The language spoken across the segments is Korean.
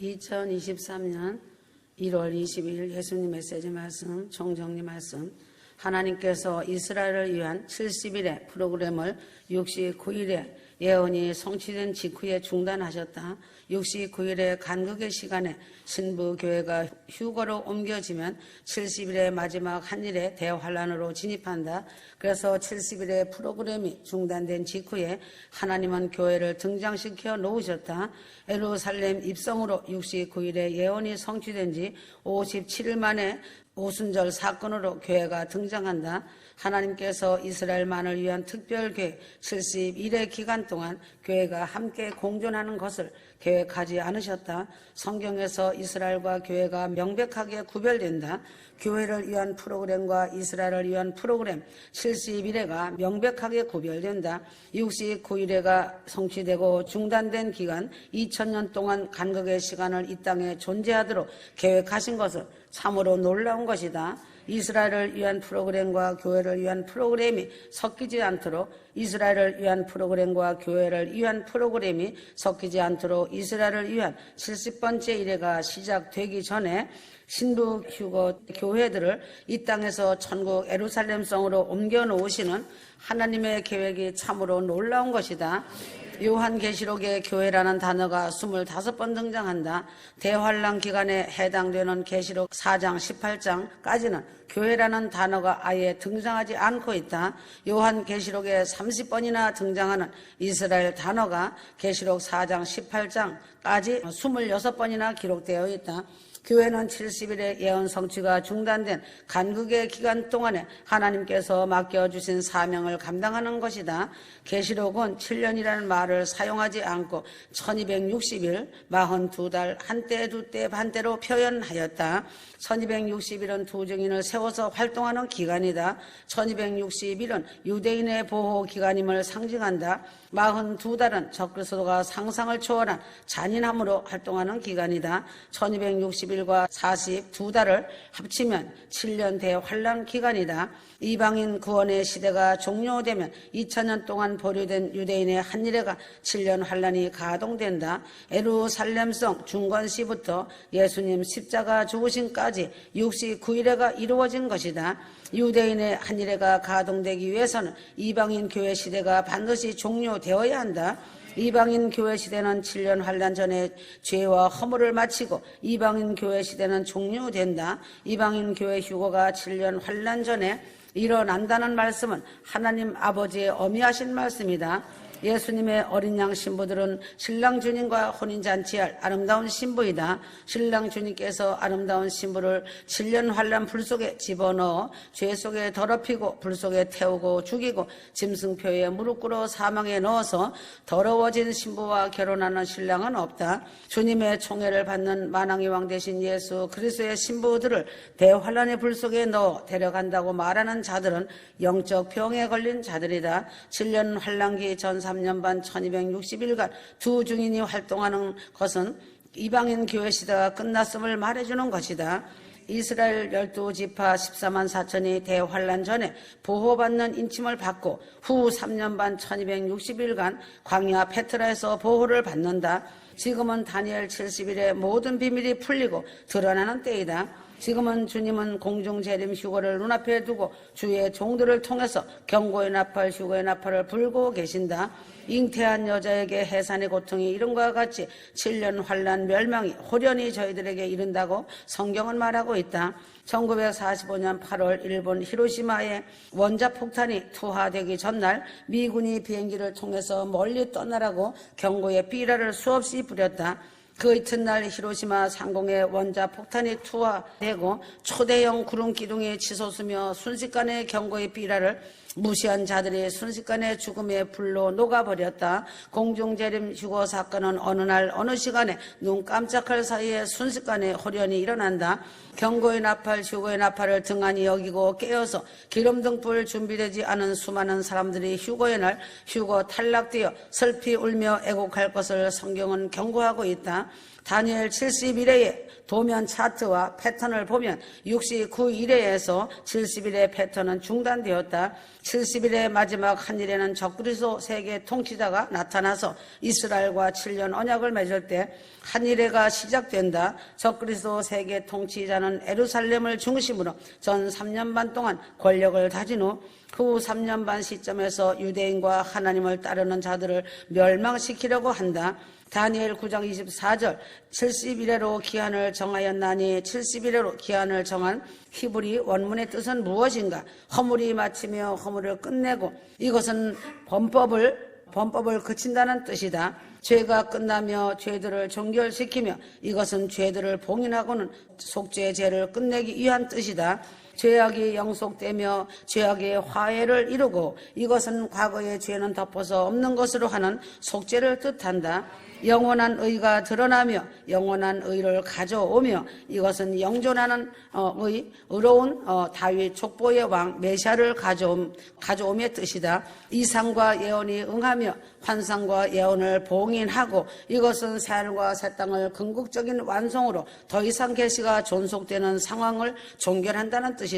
2023년 1월 22일 예수님 메시지 말씀, 총정리 말씀. 하나님께서 이스라엘을 위한 70일의 프로그램을 69일에 예언이 성취된 직후에 중단하셨다. 69일의 간극의 시간에 신부 교회가 휴거로 옮겨지면 70일의 마지막 한 일에 대환란으로 진입한다. 그래서 70일의 프로그램이 중단된 직후에 하나님은 교회를 등장시켜 놓으셨다. 에루살렘 입성으로 69일의 예언이 성취된 지 57일 만에 오순절 사건으로 교회가 등장한다. 하나님께서 이스라엘만을 위한 특별교회 71의 기간 동안 교회가 함께 공존하는 것을 계획하지 않으셨다. 성경에서 이스라엘과 교회가 명백하게 구별된다. 교회를 위한 프로그램과 이스라엘을 위한 프로그램 71회가 명백하게 구별된다. 69일회가 성취되고 중단된 기간 2000년 동안 간극의 시간을 이 땅에 존재하도록 계획하신 것을 참으로 놀라운 것이다. 이스라엘을 위한 프로그램과 교회를 위한 프로그램이 섞이지 않도록 이스라엘을 위한 프로그램과 교회를 위한 프로그램이 섞이지 않도록 이스라엘을 위한 70번째 일회가 시작되기 전에 신부 휴거 교회들을 이 땅에서 천국 에루살렘성으로 옮겨 놓으시는 하나님의 계획이 참으로 놀라운 것이다. 요한계시록에 교회라는 단어가 25번 등장한다. 대환란 기간에 해당되는 계시록 4장 18장까지는 교회라는 단어가 아예 등장하지 않고 있다. 요한계시록에 30번이나 등장하는 이스라엘 단어가 계시록 4장 18장까지 26번이나 기록되어 있다. 교회는 70일의 예언 성취가 중단된 간극의 기간 동안에 하나님께서 맡겨주신 사명을 감당하는 것이다. 계시록은 7년이라는 말을 사용하지 않고 1260일, 42달, 한때, 두때, 반때로 표현하였다. 1260일은 두 증인을 세워서 활동하는 기간이다. 1260일은 유대인의 보호 기간임을 상징한다. 42달은 적그리스도가 상상을 초월한 잔인함으로 활동하는 기간이다. 1260 일과 42달을 합치면 7년 대환란 기간이다. 이방인 구원의 시대가 종료되면 2000년 동안 보류된 유대인의 한일회가 7년 환란이 가동된다. 에루살렘성 중건시부터 예수님 십자가 죽으심까지 69일회가 이루어진 것이다. 유대인의 한일회가 가동되기 위해서는 이방인 교회 시대가 반드시 종료되어야 한다. 이방인 교회 시대는 7년 환란 전에 죄와 허물을 마치고 이방인 교회 시대는 종료된다. 이방인 교회 휴거가 7년 환란 전에 일어난다는 말씀은 하나님 아버지의 어미하신 말씀이다. 예수님의 어린 양 신부들은 신랑 주님과 혼인잔치할 아름다운 신부이다. 신랑 주님께서 아름다운 신부를 7년 환란 불 속에 집어넣어 죄 속에 더럽히고 불 속에 태우고 죽이고 짐승표에 무릎 꿇어 사망에 넣어서 더러워진 신부와 결혼하는 신랑은 없다. 주님의 총애를 받는 만왕의 왕 대신 예수 그리스도의 신부들을 대환란의 불 속에 넣어 데려간다고 말하는 자들은 영적 병에 걸린 자들이다. 7년 환란기 전사 3년 반 1260일간 두 증인이 활동하는 것은 이방인 교회 시대가 끝났음을 말해주는 것이다. 이스라엘 열두 지파 14만 4천이 대환란 전에 보호받는 인침을 받고 후 3년 반 1260일간 광야 페트라에서 보호를 받는다. 지금은 다니엘 70일에 모든 비밀이 풀리고 드러나는 때이다. 지금은 주님은 공중 재림 휴거를 눈앞에 두고 주의 종들을 통해서 경고의 나팔, 휴거의 나팔을 불고 계신다. 잉태한 여자에게 해산의 고통이 이른과 같이 7년 환란 멸망이 호련히 저희들에게 이른다고 성경은 말하고 있다. 1945년 8월 일본 히로시마에 원자 폭탄이 투하되기 전날 미군이 비행기를 통해서 멀리 떠나라고 경고의 삐라를 수없이 부렸다. 그 이튿날 히로시마 상공에 원자 폭탄이 투하되고 초대형 구름 기둥이 치솟으며 순식간에 경고의 비라를 무시한 자들이 순식간에 죽음의 불로 녹아버렸다. 공중재림 휴거 사건은 어느 날 어느 시간에 눈 깜짝할 사이에 순식간에 호련히 일어난다. 경고의 나팔, 휴거의 나팔을 등한히 여기고 깨어서 기름등불 준비되지 않은 수많은 사람들이 휴거의 날 휴거 탈락되어 슬피 울며 애곡할 것을 성경은 경고하고 있다. 다니엘 71회의 도면 차트와 패턴을 보면 69일에서 70일의 패턴은 중단되었다. 70일의 마지막 한 일에는 적그리스도 세계 통치자가 나타나서 이스라엘과 7년 언약을 맺을 때 한 일회가 시작된다. 적그리스도 세계 통치자는 에루살렘을 중심으로 전 3년 반 동안 권력을 다진 후 그후 3년 반 시점에서 유대인과 하나님을 따르는 자들을 멸망시키려고 한다. 다니엘 9장 24절 70일에로 기한을 정하였나니 70일에로 기한을 정한 히브리 원문의 뜻은 무엇인가? 허물이 마치며 허물을 끝내고 이것은 범법을 범법을 그친다는 뜻이다. 죄가 끝나며 죄들을 종결시키며 이것은 죄들을 봉인하고는 속죄의 죄를 끝내기 위한 뜻이다. 죄악이 영속되며 죄악의 화해를 이루고 이것은 과거의 죄는 덮어서 없는 것으로 하는 속죄를 뜻한다. 영원한 의가 드러나며 영원한 의를 가져오며 이것은 영존하는 어, 의, 의로운 어, 다윗 족보의 왕 메시아를 가져옴, 가져옴의 뜻이다. 이상과 예언이 응하며 환상과 예언을 봉인하고 이것은 새하늘과 새 땅을 궁극적인 완성으로 더 이상 계시가 존속되는 상황을 종결한다는 뜻이다.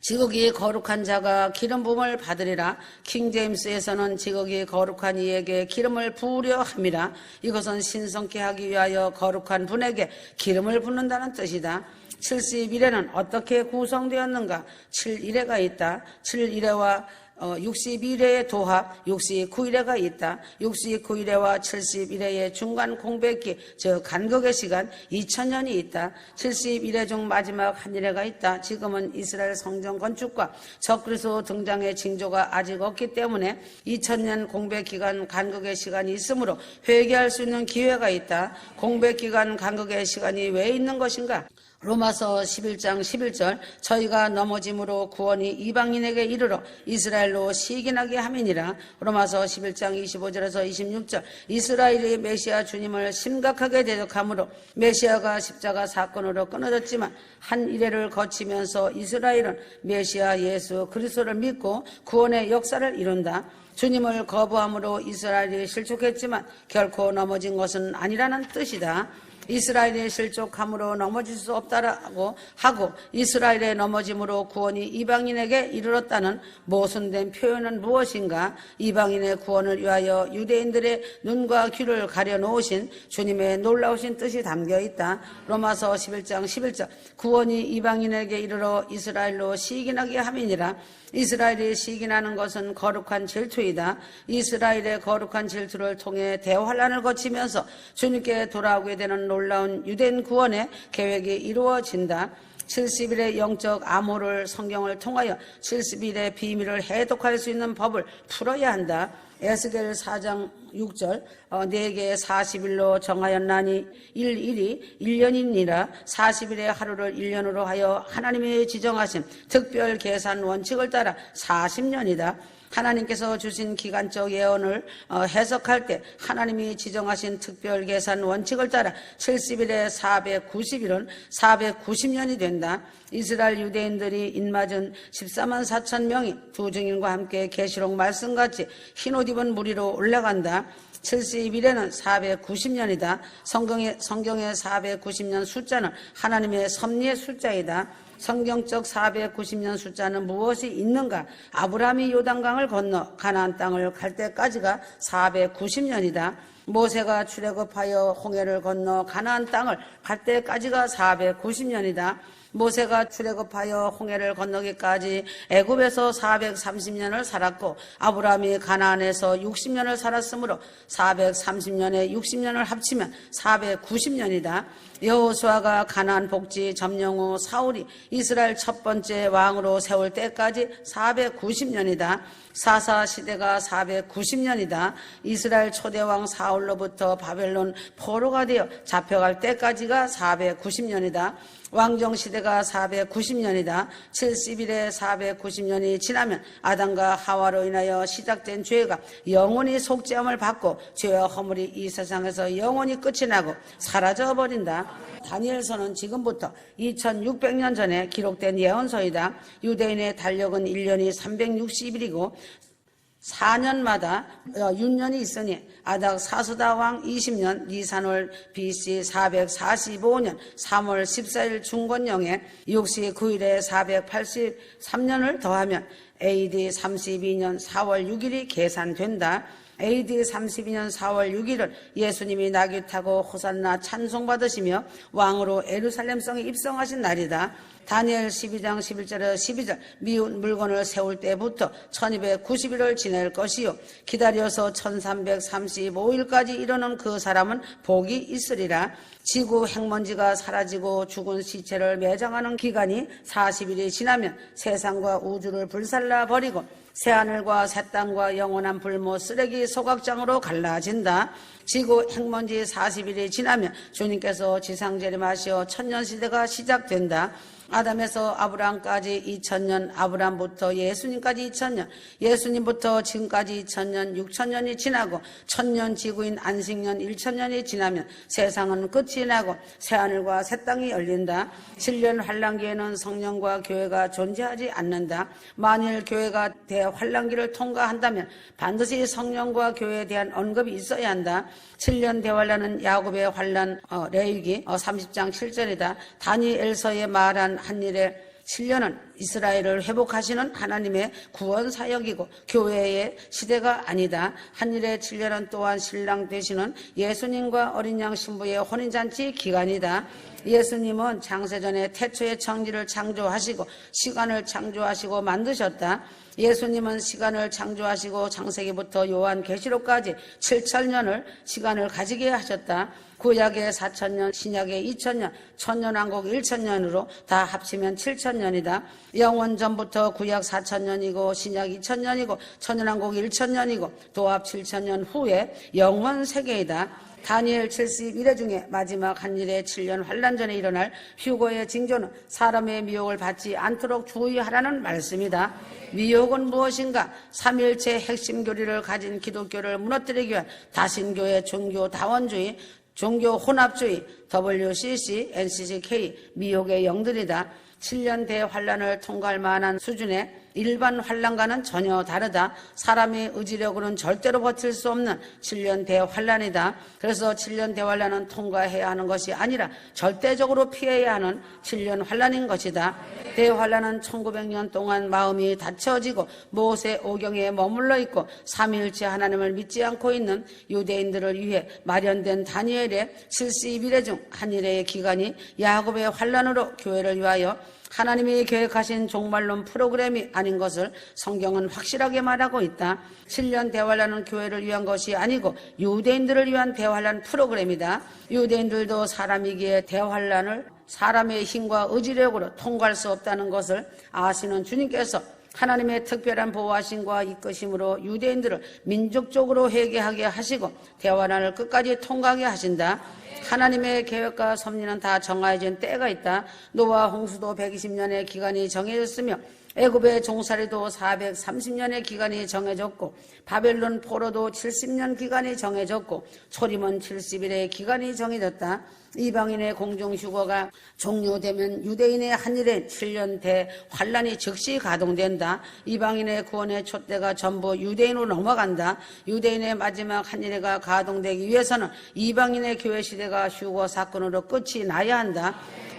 지극히 거룩한 자가 기름 부음을 받으리라. 킹 제임스에서는 지극히 거룩한 이에게 기름을 부으려 함이라. 이것은 신성케 하기 위하여 거룩한 분에게 기름을 붓는다는 뜻이다. 70일에는 어떻게 구성되었는가? 7일에가 있다. 7일에와 어, 61회의 도합, 69일회가 있다. 69일회와 71회의 중간 공백기, 즉 간격의 시간 2000년이 있다. 71회 중 마지막 한 일회가 있다. 지금은 이스라엘 성전 건축과 적그리스도 등장의 징조가 아직 없기 때문에 2000년 공백 기간 간격의 시간이 있으므로 회개할 수 있는 기회가 있다. 공백 기간 간격의 시간이 왜 있는 것인가? 로마서 11장 11절 저희가 넘어짐으로 구원이 이방인에게 이르러 이스라엘로 시기나게 함이니라 로마서 11장 25절에서 26절 이스라엘이 메시아 주님을 심각하게 대적함으로 메시아가 십자가 사건으로 끊어졌지만 한 이래를 거치면서 이스라엘은 메시아 예수 그리스도를 믿고 구원의 역사를 이룬다 주님을 거부함으로 이스라엘이 실족했지만 결코 넘어진 것은 아니라는 뜻이다. 이스라엘의 실족함으로 넘어질 수 없다라고 하고 이스라엘의 넘어짐으로 구원이 이방인에게 이르렀다는 모순된 표현은 무엇인가? 이방인의 구원을 위하여 유대인들의 눈과 귀를 가려 놓으신 주님의 놀라우신 뜻이 담겨 있다. 로마서 11장 11절 구원이 이방인에게 이르러 이스라엘로 시기나게 함이니라. 이스라엘이 시기나는 것은 거룩한 질투이다. 이스라엘의 거룩한 질투를 통해 대환란을 거치면서 주님께 돌아오게 되는 놀라운 유대인 구원의 계획이 이루어진다. 70일의 영적 암호를 성경을 통하여 70일의 비밀을 해독할 수 있는 법을 풀어야 한다. 에스겔 4장 6절 어, 내게 40일로 정하였나니 1일이 1년이니라 40일의 하루를 1년으로 하여 하나님이 지정하신 특별 계산 원칙을 따라 40년이다. 하나님께서 주신 기간적 예언을 어, 해석할 때 하나님이 지정하신 특별 계산 원칙을 따라 70일에 490일은 490년이 된다. 이스라엘 유대인들이 인맞은 14만 4천 명이 두 증인과 함께 계시록 말씀같이 흰옷 입은 무리로 올라간다. 70일에는 490년이다. 성경의, 성경의 490년 숫자는 하나님의 섭리의 숫자이다. 성경적 490년 숫자는 무엇이 있는가? 아브라함이 요단강을 건너 가나안 땅을 갈 때까지가 490년이다. 모세가 출애굽하여 홍해를 건너 가나안 땅을 갈 때까지가 490년이다. 모세가 출애굽하여 홍해를 건너기까지 애굽에서 430년을 살았고 아브라함이 가나안에서 60년을 살았으므로 430년에 60년을 합치면 490년이다. 여호수아가 가나안 복지 점령 후 사울이 이스라엘 첫 번째 왕으로 세울 때까지 490년이다. 사사 시대가 490년이다. 이스라엘 초대왕 사울로부터 바벨론 포로가 되어 잡혀갈 때까지가 490년이다. 왕정 시대가 490년이다. 70일에 490년이 지나면 아담과 하와로 인하여 시작된 죄가 영원히 속죄함을 받고 죄와 허물이 이 세상에서 영원히 끝이 나고 사라져 버린다. 다니엘서는 지금부터 2600년 전에 기록된 예언서이다. 유대인의 달력은 1년이 360일이고 4년마다 어, 윤년이 있으니 아닥 사수다 왕 20년 니산월 BC 445년 3월 14일 중건령에 69일에 483년을 더하면 AD 32년 4월 6일이 계산된다. AD 32년 4월 6일은 예수님이 나귀 타고 호산나 찬송받으시며 왕으로 에루살렘성에 입성하신 날이다. 다니엘 12장 11절에 12절 미운 물건을 세울 때부터 1290일을 지낼 것이요 기다려서 1335일까지 이르는 그 사람은 복이 있으리라 지구 핵먼지가 사라지고 죽은 시체를 매장하는 기간이 40일이 지나면 세상과 우주를 불살라 버리고 새하늘과 새 땅과 영원한 불모 쓰레기 소각장으로 갈라진다. 지구 핵먼지 40일이 지나면 주님께서 지상 재림하시어 천년시대가 시작된다. 아담에서 아브라함까지 2000년, 아브라함부터 예수님까지 2000년, 예수님부터 지금까지 2000년, 6000년이 지나고 천년 지구인 안식년 1000년이 지나면 세상은 끝이 나고 새하늘과 새 땅이 열린다. 7년 환란기에는 성령과 교회가 존재하지 않는다. 만일 교회가 대환란기를 통과한다면 반드시 성령과 교회에 대한 언급이 있어야 한다. 7년 대환란은 야곱의 환란 어, 레위기 어, 30장 7절이다. 다니엘서에 말한 한 일에 7년은 이스라엘을 회복하시는 하나님의 구원 사역이고 교회의 시대가 아니다. 한일의 7년은 또한 신랑 되시는 예수님과 어린 양 신부의 혼인잔치 기간이다. 예수님은 창세전에 태초의 청지를 창조하시고 시간을 창조하시고 만드셨다. 예수님은 시간을 창조하시고 창세기부터 요한 계시록까지 7천년을 시간을 가지게 하셨다. 구약의 4천년, 신약의 2천년, 천년왕국 1천년으로 다 합치면 7천년이다. 영원 전부터 구약 4천년이고 신약 2천년이고 천년왕국 1천년이고 도합 7천년 후에 영원 세계이다. 다니엘 71회 중에 마지막 한 일의 7년 환란 전에 일어날 휴고의 징조는 사람의 미혹을 받지 않도록 주의하라는 말씀이다. 미혹은 무엇인가? 삼일체 핵심 교리를 가진 기독교를 무너뜨리기 위한 다신교의 종교 다원주의, 종교 혼합주의, WCC, NCCK, 미혹의 영들이다. 7년 대환란을 통과할 만한 수준의 일반 환란과는 전혀 다르다. 사람의 의지력으로는 절대로 버틸 수 없는 7년 대환란이다. 그래서 7년 대환란은 통과해야 하는 것이 아니라 절대적으로 피해야 하는 7년 환란인 것이다. 대환란은 1900년 동안 마음이 닫혀지고 모세 오경에 머물러 있고 삼위일체 하나님을 믿지 않고 있는 유대인들을 위해 마련된 다니엘의 70일의 중 한일의 기간이 야곱의 환란으로 교회를 위하여 하나님이 계획하신 종말론 프로그램이 아닌 것을 성경은 확실하게 말하고 있다. 7년 대환란은 교회를 위한 것이 아니고 유대인들을 위한 대환란 프로그램이다. 유대인들도 사람이기에 대환란을 사람의 힘과 의지력으로 통과할 수 없다는 것을 아시는 주님께서 하나님의 특별한 보호하심과 이끄심으로 유대인들을 민족적으로 회개하게 하시고 대환란을 끝까지 통과하게 하신다. 하나님의 계획과 섭리는 다 정해진 때가 있다. 노아 홍수도 120년의 기간이 정해졌으며 애굽의 종살이도 430년의 기간이 정해졌고 바벨론 포로도 70년 기간이 정해졌고 초림은 70일의 기간이 정해졌다. 이방인의 공중휴거가 종료되면 유대인의 한일에 7년 대 환란이 즉시 가동된다. 이방인의 구원의 촛대가 전부 유대인으로 넘어간다. 유대인의 마지막 한일회가 가동되기 위해서는 이방인의 교회 시대가 휴거 사건으로 끝이 나야 한다.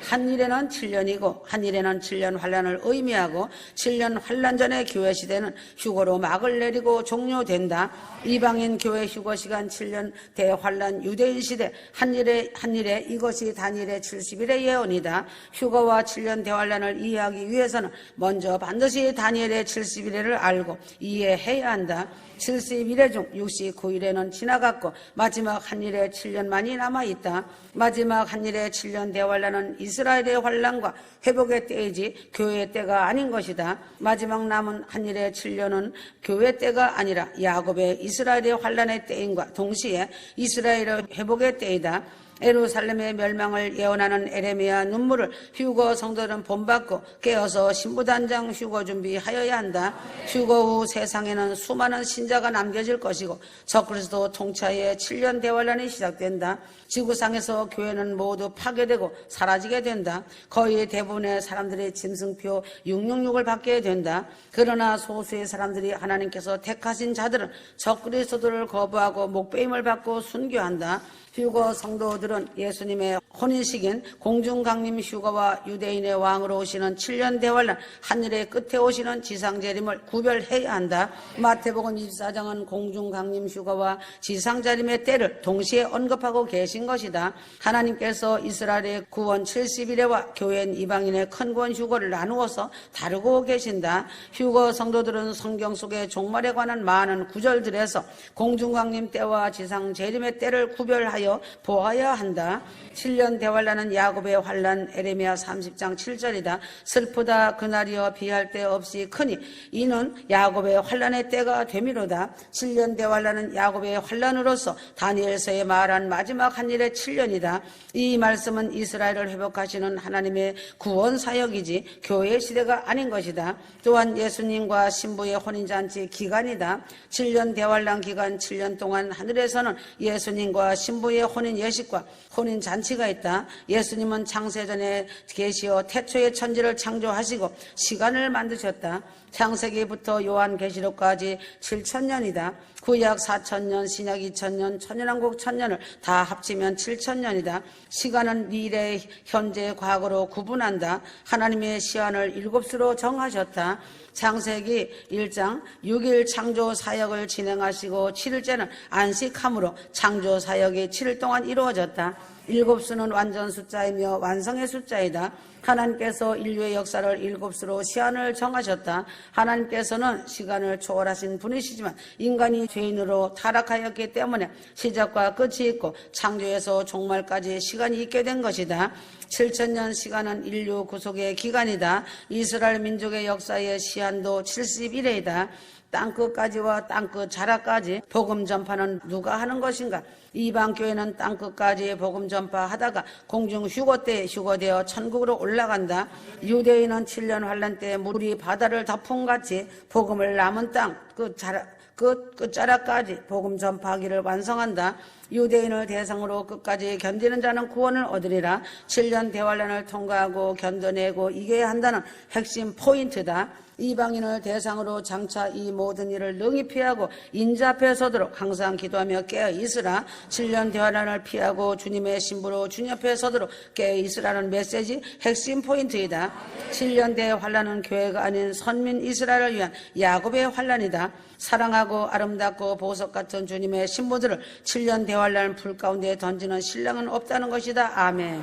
한일에는 7년이고 한일에는 7년 환란을 의미하고 7년 환란 전의 교회 시대는 휴거로 막을 내리고 종료된다. 이방인 교회 휴거 시간 7년 대환란 유대인 시대 한일에 한일에 이것이 단일의 70일의 예언이다. 휴거와 7년 대환란을 이해하기 위해서는 먼저 반드시 다니엘의 70일을 알고 이해해야 한다. 71회 중 69일에는 지나갔고 마지막 한 일에 7년만이 남아있다. 마지막 한 일에 7년 대환란은 이스라엘의 환란과 회복의 때이지 교회의 때가 아닌 것이다. 마지막 남은 한 일에 7년은 교회 때가 아니라 야곱의 이스라엘의 환란의 때인과 동시에 이스라엘의 회복의 때이다. 에루살렘의 멸망을 예언하는 에레미야 눈물을 휴거 성도들은 본받고 깨어서 신부단장 휴거 준비하여야 한다. 휴거 후 세상에는 수많은 신자가 남겨질 것이고 적그리스도 통치하에 7년 대환란이 시작된다. 지구상에서 교회는 모두 파괴되고 사라지게 된다. 거의 대부분의 사람들이 짐승표 666을 받게 된다. 그러나 소수의 사람들이 하나님께서 택하신 자들은 적그리스도를 거부하고 목배임을 받고 순교한다. 휴거 성도들은 예수님의 혼인식인 공중강림 휴거와 유대인의 왕으로 오시는 7년 대환란 하늘의 끝에 오시는 지상재림을 구별해야 한다. 마태복음 24장은 공중강림 휴거와 지상재림의 때를 동시에 언급하고 계신 것이다. 하나님께서 이스라엘의 구원 70일에와 교회인 이방인의 큰 구원 휴거를 나누어서 다루고 계신다. 휴거 성도들은 성경 속의 종말에 관한 많은 구절들에서 공중강림 때와 지상재림의 때를 구별하여 보아야 한다. 7년 대환란은 야곱의 환란 에레미야 30장 7절이다. 슬프다 그날이여 비할 때 없이 크니 이는 야곱의 환란의 때가 되미로다. 7년 대환란은 야곱의 환란으로서 다니엘서에 말한 마지막 한 일의 7년이다. 이 말씀은 이스라엘을 회복하시는 하나님의 구원 사역이지 교회의 시대가 아닌 것이다. 또한 예수님과 신부의 혼인잔치 기간이다. 7년 대환란 기간 7년 동안 하늘에서는 예수님과 신부의 혼인 예식과 혼인 잔치가 있다. 예수님은 창세전에 계시어 태초의 천지를 창조하시고 시간을 만드셨다. 창세기부터 요한계시록까지 7천년이다. 구약 4천년, 신약 2천년, 천연왕국 천년을 다 합치면 7천년이다. 시간은 미래, 현재, 과거로 구분한다. 하나님의 시한을 일곱수로 정하셨다. 창세기 1장 6일 창조 사역을 진행하시고 7일째는 안식함으로 창조 사역이 7일 동안 이루어졌다. 일곱 수는 완전 숫자이며 완성의 숫자이다. 하나님께서 인류의 역사를 일곱 수로 시한을 정하셨다. 하나님께서는 시간을 초월하신 분이시지만 인간이 죄인으로 타락하였기 때문에 시작과 끝이 있고 창조에서 종말까지 시간이 있게 된 것이다. 7천년 시간은 인류 구속의 기간이다. 이스라엘 민족의 역사의 시한도 71회이다. 땅끝까지와 땅끝 자락까지 복음 전파는 누가 하는 것인가? 이방 교회는 땅끝까지 복음 전파하다가 공중 휴거 때 휴거되어 천국으로 올라간다. 유대인은 7년 환란 때 물이 바다를 덮음같이 복음을 남은 땅끝 자락 끝, 끝자락까지 복음 전파하기를 완성한다. 유대인을 대상으로 끝까지 견디는 자는 구원을 얻으리라. 7년 대환란을 통과하고 견뎌내고 이겨야 한다는 핵심 포인트다. 이방인을 대상으로 장차 이 모든 일을 능히 피하고 인자 앞에 서도록 항상 기도하며 깨어 있으라. 7년 대환란을 피하고 주님의 신부로 주님 앞에 서도록 깨어 있으라는 메시지 핵심 포인트이다. 7년 대환란은 교회가 아닌 선민 이스라엘을 위한 야곱의 환란이다. 사랑하고 아름답고 보석 같은 주님의 신부들을 7년 대환란 불 가운데 던지는 신랑은 없다는 것이다. 아멘.